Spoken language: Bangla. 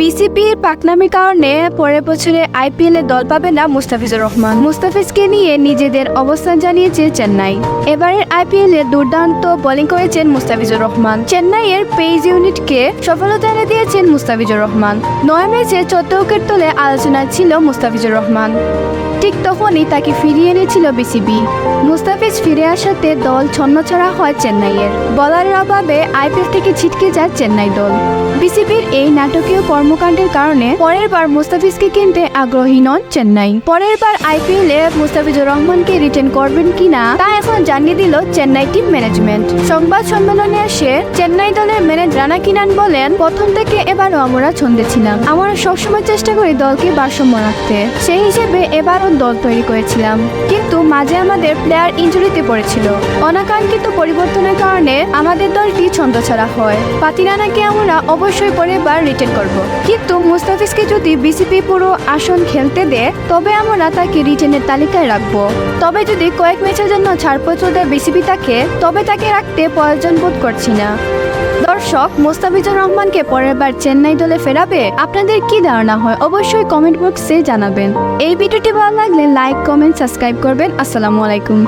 বিসিপির পাকনামির কারণে পরের বছরে আইপিএল দল পাবে না মুস্তাফিজুর রহমান। মুস্তাফিজকে নিয়ে নিজেদের অবস্থান জানিয়েছে চেন্নাই। এবারের আইপিএল দুর্দান্ত বোলিং করেছেন মুস্তাফিজুর রহমান। চেন্নাইয়ের পেজ ইউনিটকে সফলতা এনে দিয়েছেন মুস্তাফিজুর রহমান। নয় ম্যাচে চোদ্দ উইকেট তোলে আলোচনায় ছিল মুস্তাফিজুর রহমান। ঠিক তখনই তাকে ফিরিয়ে এনেছিল বিসিবি। মুস্তাফিজ ফিরে আসাতে দল ছন্নছড়া হয় চেন্নাইয়ের। বলারের অভাবে আইপিএল থেকে ছিটকে যায় চেন্নাই দল। বিসিবির এই নাটকীয় কর্মকাণ্ডের কারণে পরের বার মুস্তাফিজকে কিনতে আগ্রহী নন চেন্নাই। পরের বার আইপিএল এ মুস্তাফিজুর রহমানকে রিটেন করবেন কিনা তা এখন জানিয়ে দিল চেন্নাই টিম ম্যানেজমেন্ট সংবাদ সম্মেলনে এসে চেন্নাই দলের ম্যানেজ রানা কিনান বলেন, প্রথম থেকে এবারও আমরা ছন্দে ছিলাম। আমরা সবসময় চেষ্টা করি দলকে ভারসাম্য রাখতে। সেই হিসেবে এবারও দল তৈরি করেছিলাম। কিন্তু মাঝে আমাদের প্লেয়ার ইঞ্জুরিতে পড়েছিল। অনাকাঙ্ক্ষিত পরিবর্তনের কারণে আমাদের দলটি ছন্দছাড়া হয়। পাতিরানাকে আমরা অবশ্যই পরের বার রিটেন করব। কিন্তু মুস্তাফিজকে যদি বিসিপি পুরো আসন খেলতে দেয় তবে আমরা তাকে রিটেনের তালিকায় রাখব। তবে যদি কয়েক ম্যাচের জন্য ছাড়পত্র দেয় বিসিবি তাকে, তবে তাকে রাখতে প্রয়োজন বোধ করছি না। দর্শক, মোস্তাফিজুর রহমানকে পরের বার চেন্নাই দলে ফেরাবে আপনাদের কি ধারণা হয়? অবশ্যই কমেন্ট বক্সে জানাবেন। এই ভিডিওটি ভালো লাগলে লাইক, কমেন্ট, সাবস্ক্রাইব করবেন। আসসালামু আলাইকুম।